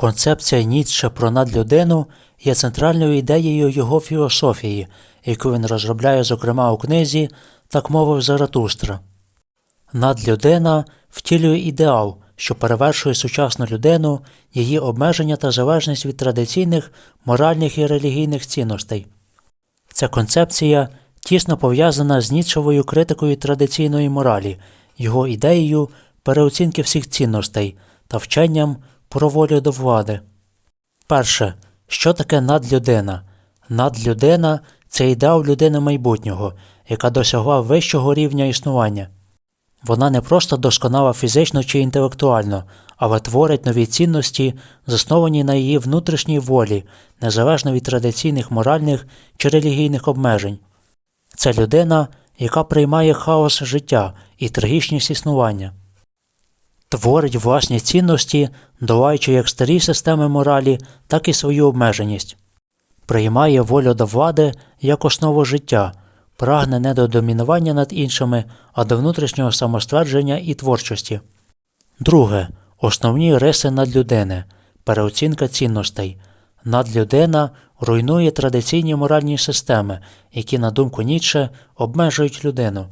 Концепція Ніцше про надлюдину є центральною ідеєю його філософії, яку він розробляє, зокрема у книзі Так мовив Заратустра. Надлюдина втілює ідеал, що перевершує сучасну людину, її обмеження та залежність від традиційних моральних і релігійних цінностей. Ця концепція тісно пов'язана з Ніцшевою критикою традиційної моралі, його ідеєю переоцінки всіх цінностей та вченням про волю до влади. Перше, що таке надлюдина? Надлюдина це ідеал людини майбутнього, яка досягла вищого рівня існування. Вона не просто досконала фізично чи інтелектуально, але творить нові цінності, засновані на її внутрішній волі, незалежно від традиційних моральних чи релігійних обмежень. Це людина, яка приймає хаос життя і трагічність існування, творить власні цінності, долаючи як старі системи моралі, так і свою обмеженість, приймає волю до влади як основу життя, прагне не до домінування над іншими, а до внутрішнього самоствердження і творчості. Друге. Основні риси надлюдини переоцінка цінностей. Надлюдина руйнує традиційні моральні системи, які, на думку Ніцше, обмежують людину.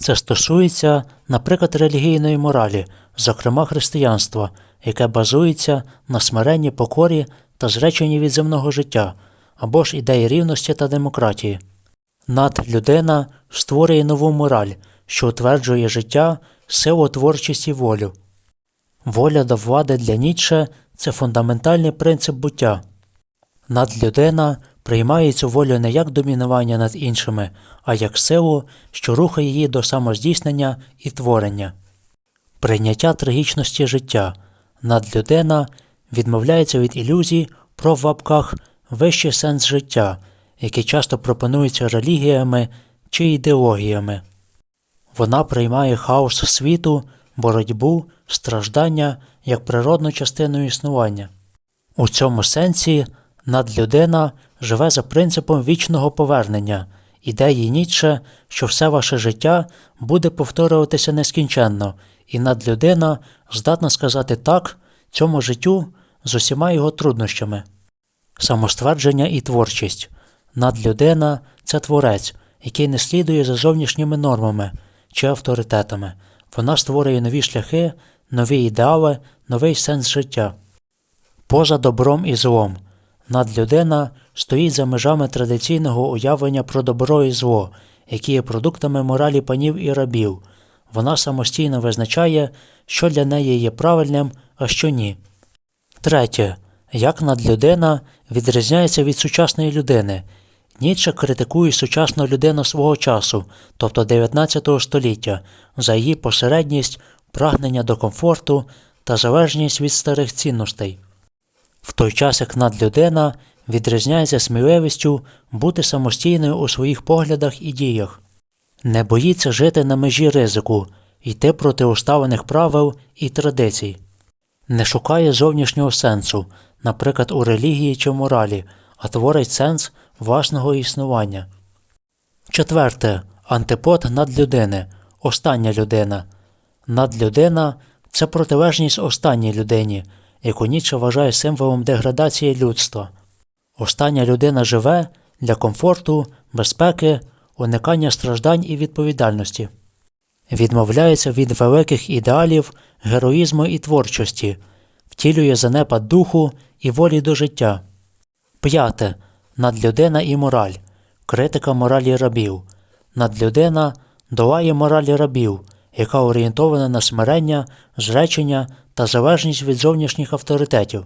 Це стосується, наприклад, релігійної моралі, зокрема християнства, яке базується на смиренні покорі та зреченні від земного життя, або ж ідеї рівності та демократії. Надлюдина створює нову мораль, що утверджує життя, силу, творчість і волю. Воля до влади для Ніцше – це фундаментальний принцип буття. Надлюдина приймає цю волю не як домінування над іншими, а як силу, що рухає її до самоздійснення і творення. Прийняття трагічності життя. Надлюдина відмовляється від ілюзій про в лапках вищий сенс життя, які часто пропонуються релігіями чи ідеологіями. Вона приймає хаос світу, боротьбу, страждання як природну частину існування. У цьому сенсі надлюдина живе за принципом вічного повернення, ідеї Ніцше, що все ваше життя буде повторюватися нескінченно, і надлюдина здатна сказати так цьому життю з усіма його труднощами. Самоствердження і творчість. Надлюдина це творець, який не слідує за зовнішніми нормами чи авторитетами. Вона створює нові шляхи, нові ідеали, новий сенс життя. Поза добром і злом. Надлюдина стоїть за межами традиційного уявлення про добро і зло, які є продуктами моралі панів і рабів. Вона самостійно визначає, що для неї є правильним, а що ні. Третє. Як надлюдина відрізняється від сучасної людини. Ніцше критикує сучасну людину свого часу, тобто 19 століття, за її посередність, прагнення до комфорту та залежність від старих цінностей. В той час як надлюдина відрізняється сміливістю бути самостійною у своїх поглядах і діях, не боїться жити на межі ризику, йти проти уставлених правил і традицій, не шукає зовнішнього сенсу, наприклад, у релігії чи моралі, а творить сенс власного існування. Четверте. Антипод надлюдини. Остання людина. Надлюдина це протилежність останній людині, яку Ніцше вважає символом деградації людства. Остання людина живе для комфорту, безпеки, уникання страждань і відповідальності, відмовляється від великих ідеалів, героїзму і творчості, втілює занепад духу і волі до життя. П'яте. Надлюдина і мораль. Критика моралі рабів. Надлюдина долає моралі рабів, яка орієнтована на смирення, зречення та залежність від зовнішніх авторитетів.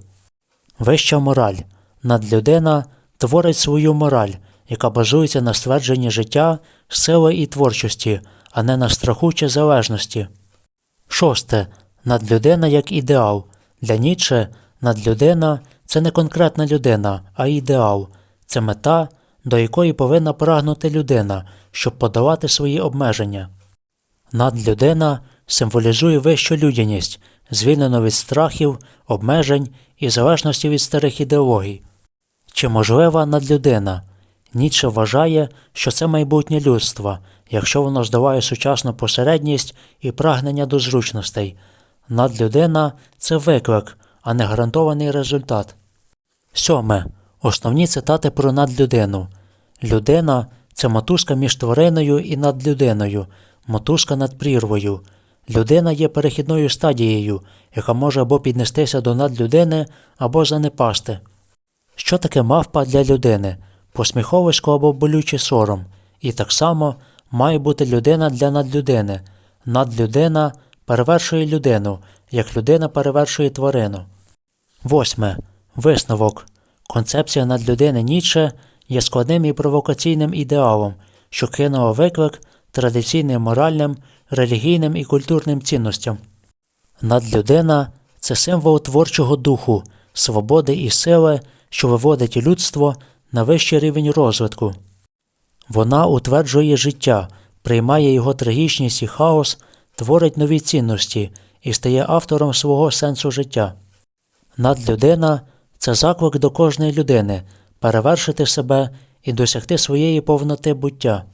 Вища мораль. Надлюдина творить свою мораль, яка базується на ствердженні життя, сили і творчості, а не на страху чи залежності. Шосте. Надлюдина як ідеал. Для Ніцше надлюдина це не конкретна людина, а ідеал. Це мета, до якої повинна прагнути людина, щоб подолати свої обмеження. Надлюдина символізує вищу людяність, звільнену від страхів, обмежень і залежності від старих ідеологій. Чи можлива надлюдина? Ніцше вважає, що це майбутнє людство, якщо воно здолає сучасну посередність і прагнення до зручностей. Надлюдина це виклик, а не гарантований результат. Сьоме. Основні цитати про надлюдину. Людина це мотузка між твариною і надлюдиною, мотузка над прірвою. Людина є перехідною стадією, яка може або піднестися до надлюдини, або занепасти. Що таке мавпа для людини? Посміховисько або болючий сором. І так само має бути людина для надлюдини. Надлюдина перевершує людину, як людина перевершує тварину. Восьме. Висновок. Концепція надлюдини Ніцше є складним і провокаційним ідеалом, що кинула виклик традиційним моральним, релігійним і культурним цінностям. Надлюдина це символ творчого духу, свободи і сили, що виводить людство на вищий рівень розвитку. Вона утверджує життя, приймає його трагічність і хаос, творить нові цінності і стає автором свого сенсу життя. Надлюдина це заклик до кожної людини перевершити себе і досягти своєї повноти буття.